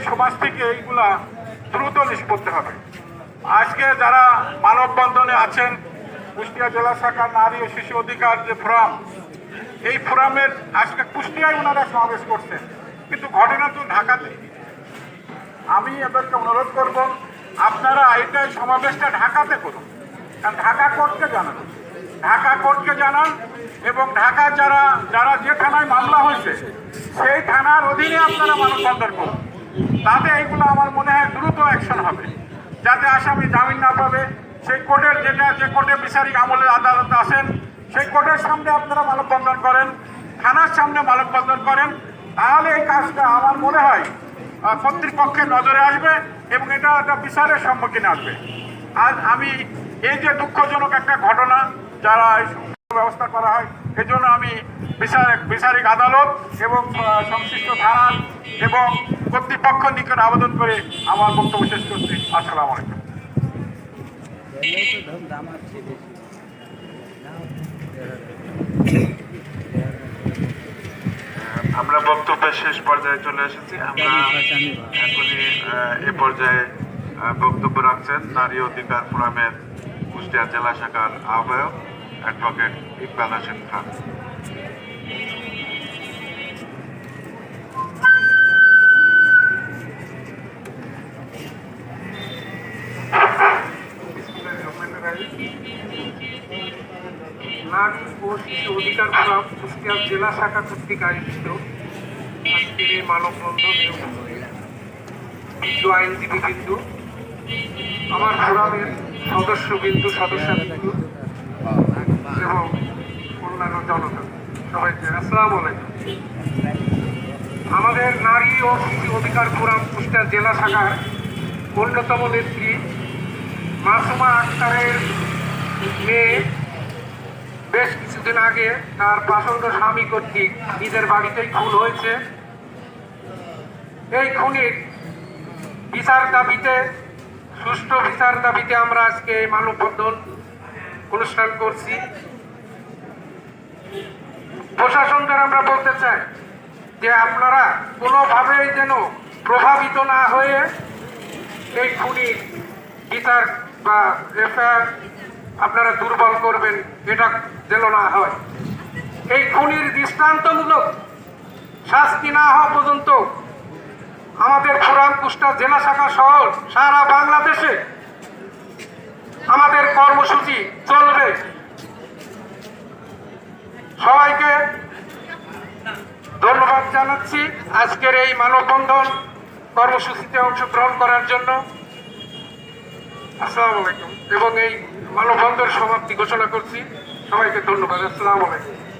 সমাজ থেকে এইগুলা দ্রুত নিষ্পত্তি হবে। আজকে যারা মানববন্ধনে আছেন, কুষ্টিয়া জেলা শাখার নারী ও শিশু অধিকার যে ফোরাম, এই ফোরামের আজকে কুষ্টিয়ায় ওনারা সমাবেশ করছেন। কিন্তু ঘটনা তো ঢাকাতে। আমি এদেরকে অনুরোধ করব, আপনারা এইটাই সমাবেশটা ঢাকাতে করুন। কারণ ঢাকা কোর্টকে জানান। ঢাকা কোর্টকে জানান এবং ঢাকা যারা যারা যে থানায় মামলা হয়েছে, সেই থানার অধীনে আপনারা মানববন্ধন করুন। তাতে এইগুলো আমার মনে হয় দ্রুত অ্যাকশন হবে। যাতে আসামি জামিন না পাবে। সেই কোর্টের যেটা, যে কোর্টে বিচারিক আমলের আদালত আসেন সেই কোর্টের সামনে আপনারা মানববন্ধন করেন, থানার সামনে মানববন্ধন করেন। তাহলে এই কাজটা আমার মনে হয় কর্তৃপক্ষের নজরে আসবে এবং এটা একটা বিচারের সম্মুখীন আসবে। আজ আমি এই যে দুঃখজনক একটা ঘটনা, যারা ব্যবস্থা করা হয়। এই জন্য আমি বিচারিক বিচারিক আদালত এবং সংশ্লিষ্ট থানা এবং কর্তৃপক্ষ নিকট আবেদন করে আমার বক্তব্য শেষ করছি। আসসালামু আলাইকুম। আমরা বক্তব্যের শেষ পর্যায়ে চলে এসেছি। আমরা এখনই এ পর্যায়ে বক্তব্য রাখছেন নারী অধিকার ফোরামের কুষ্টিয়া জেলা শাখার আহ্বায়ক। অ্যাডভোকেট ইকবাল হোসেন খান। নারী ও শিশু অধিকার ফোরাম কুষ্টিয়া জেলা শাখা কর্তৃক আয়োজিত আজকের এই মানববন্ধন বিন্দু আইনজীবী বিন্দু, আমার ফোরামের সদস্য বিন্দু সদস্য বিন্দু এবং অন্যান্য জনতা সবাইকে আসসালামু আলাইকুম। আমাদের নারী ও শিশু অধিকার ফোরাম কুষ্টিয়া জেলা শাখার অন্যতম নেত্রী মাসুমা আক্তারের মেয়ে বেশ কিছুদিন আগে তার পাষণ্ড স্বামী কর্তৃক নিজের বাড়িতেই খুন হয়েছে। এই খুনির বিচার দাবিতে, সুষ্ঠু বিচার দাবিতে আমরা আজকে মানববন্ধন অনুষ্ঠান করছি। প্রশাসনদের আমরা বলতে চাই যে আপনারা কোনোভাবেই যেন প্রভাবিত না হয়ে এই খুনির বিচার বা এফআইআর আপনারা দুর্বল করবেন, এটা যেন না হয়। এই খুনির দৃষ্টান্তমূলক শাস্তি না হওয়া পর্যন্ত আমাদের পুরান কুষ্টা জেলা শাখা শহর সারা বাংলাদেশে আমাদের কর্মসূচি চলবে। সবাইকে ধন্যবাদ জানাচ্ছি আজকের এই মানববন্ধন কর্মসূচিতে অংশগ্রহণ করার জন্য। আসসালাম আলাইকুম। এবং এই মানববন্ধন সমাপ্তি ঘোষণা করছি। সবাইকে ধন্যবাদ। আসসালাম আলাইকুম।